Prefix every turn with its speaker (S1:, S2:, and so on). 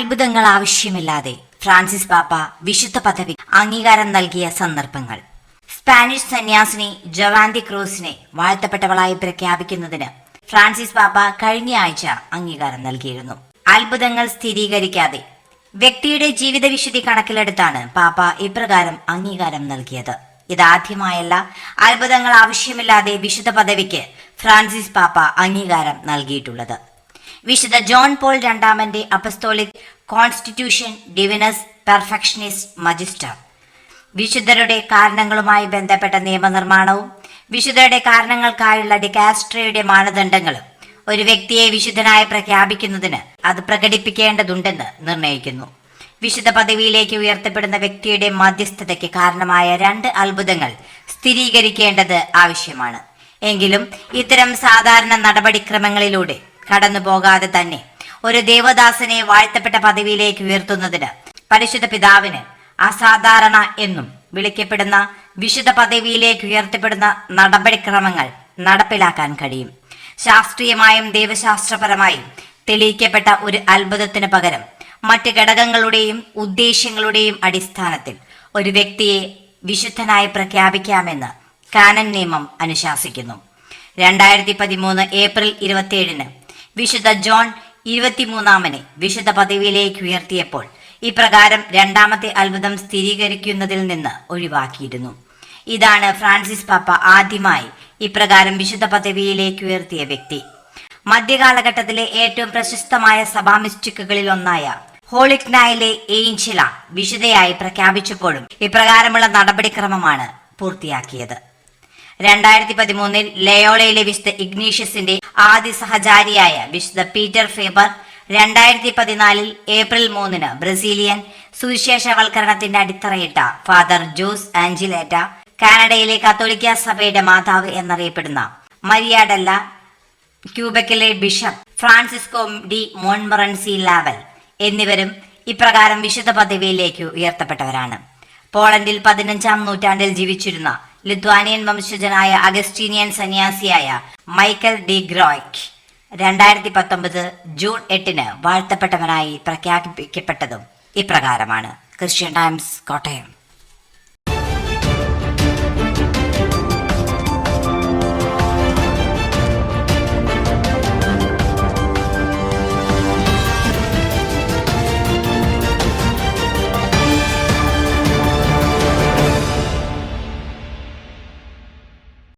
S1: അത്ഭുതങ്ങൾ ആവശ്യമില്ലാതെ ഫ്രാൻസിസ് പാപ്പ വിശുദ്ധ പദവി അംഗീകാരം നൽകിയ സന്ദർഭങ്ങൾ. സ്പാനിഷ് സന്യാസിനി ജവാന്തി ക്രൂസിനെ വാഴ്ത്തപ്പെട്ടവളായി പ്രഖ്യാപിക്കുന്നതിന് ഫ്രാൻസിസ് പാപ്പ കഴിഞ്ഞ ആഴ്ച അംഗീകാരം നൽകിയിരുന്നു. അത്ഭുതങ്ങൾ സ്ഥിരീകരിക്കാതെ വ്യക്തിയുടെ ജീവിത വിശുദ്ധി കണക്കിലെടുത്താണ് പാപ്പ ഇപ്രകാരം അംഗീകാരം നൽകിയത്. ഇതാദ്യമായല്ല അത്ഭുതങ്ങൾ ആവശ്യമില്ലാതെ വിശുദ്ധ പദവിക്ക് ഫ്രാൻസിസ് പാപ്പ അംഗീകാരം നൽകിയിട്ടുള്ളത്. വിശുദ്ധ John Paul രണ്ടാമന്റെ apostolic constitution Divinus Perfectionis Magister. വിശുദ്ധരുടെ കാരണങ്ങളുമായി ബന്ധപ്പെട്ട നിയമനിർമ്മാണവും വിശുദ്ധരുടെ കാരണങ്ങൾക്കായുള്ള ഡികാസ്ട്രയുടെ മാനദണ്ഡങ്ങളും ഒരു വ്യക്തിയെ വിശുദ്ധനായി പ്രഖ്യാപിക്കുന്നതിന് അത് പ്രകടിപ്പിക്കേണ്ടതുണ്ടെന്ന് നിർണയിക്കുന്നു. വിശുദ്ധ പദവിയിലേക്ക് ഉയർത്തപ്പെടുന്ന വ്യക്തിയുടെ മധ്യസ്ഥതയ്ക്ക് കാരണമായ രണ്ട് അത്ഭുതങ്ങൾ സ്ഥിരീകരിക്കേണ്ടത് ആവശ്യമാണ്. എങ്കിലും ഇത്തരം സാധാരണ നടപടിക്രമങ്ങളിലൂടെ കടന്നു പോകാതെ തന്നെ ഒരു ദേവദാസനെ വാഴ്ത്തപ്പെട്ട പദവിയിലേക്ക് ഉയർത്തുന്നതിന് പരിശുദ്ധ പിതാവിന് അസാധാരണ എന്നും വിളിക്കപ്പെടുന്ന വിശുദ്ധ പദവിയിലേക്ക് ഉയർത്തപ്പെടുന്ന നടപടിക്രമങ്ങൾ നടപ്പിലാക്കാൻ കഴിയും. ശാസ്ത്രീയമായും ദൈവശാസ്ത്രപരമായും തെളിയിക്കപ്പെട്ട ഒരു അത്ഭുതത്തിന് പകരം മറ്റ് ഘടകങ്ങളുടെയും ഉദ്ദേശ്യങ്ങളുടെയും അടിസ്ഥാനത്തിൽ ഒരു വ്യക്തിയെ വിശുദ്ധനായി പ്രഖ്യാപിക്കാമെന്ന് കാനൻ നിയമം അനുശാസിക്കുന്നു. രണ്ടായിരത്തി പതിമൂന്ന് ഏപ്രിൽ ഇരുപത്തിയേഴിന് വിശുദ്ധ ജോൺ ഇരുപത്തിമൂന്നാമനെ വിശുദ്ധ പദവിയിലേക്ക് ഉയർത്തിയപ്പോൾ ഇപ്രകാരം രണ്ടാമത്തെ അത്ഭുതം സ്ഥിരീകരിക്കുന്നതിൽ നിന്ന് ഒഴിവാക്കിയിരുന്നു. ഇതാണ് ഫ്രാൻസിസ് പാപ്പ ആദ്യമായി ഇപ്രകാരം വിശുദ്ധ പദവിയിലേക്ക് ഉയർത്തിയ വ്യക്തി. മധ്യകാലഘട്ടത്തിലെ ഏറ്റവും പ്രശസ്തമായ സഭാമിസ്റ്റിക്കുകളിൽ ഒന്നായ ഹോളിക്നായിലെ ഏഞ്ചില വിശുദ്ധയായി പ്രഖ്യാപിച്ചപ്പോഴും ഇപ്രകാരമുള്ള നടപടിക്രമമാണ് പൂർത്തിയാക്കിയത്. രണ്ടായിരത്തി പതിമൂന്നിൽ ലയോളയിലെ വിശുദ്ധ ഇഗ്നീഷ്യസിന്റെ ആദ്യ സഹചാരിയായ വിശുദ്ധ പീറ്റർ ഫേബർ രണ്ടായിരത്തി പതിനാലിൽ ഏപ്രിൽ മൂന്നിന് ബ്രസീലിയൻ സുവിശേഷവൽക്കരണത്തിന്റെ അടിത്തറയിട്ട ഫാദർ ജോസ് ആഞ്ചിലേറ്റ കാനഡയിലെ കത്തോലിക്ക സഭയുടെ മാതാവ് എന്നറിയപ്പെടുന്ന മരിയാഡല്ല ക്യൂബക്കിലെ bishop Francisco de Montmorency Laval എന്നിവരും ഇപ്രകാരം വിശുദ്ധ പദവിയിലേക്ക് ഉയർത്തപ്പെട്ടവരാണ്. പോളണ്ടിൽ പതിനഞ്ചാം നൂറ്റാണ്ടിൽ ജീവിച്ചിരുന്ന ലിത്വാനിയൻ വംശജനായ അഗസ്റ്റീനിയൻ സന്യാസിയായ മൈക്കൽ ഡി ഗ്രോയ്ക്ക് രണ്ടായിരത്തി പത്തൊമ്പത് ജൂൺ എട്ടിന് വാഴ്ത്തപ്പെട്ടവനായി പ്രഖ്യാപിക്കപ്പെട്ടതും ഇപ്രകാരമാണ്. Christian Times Kottayam.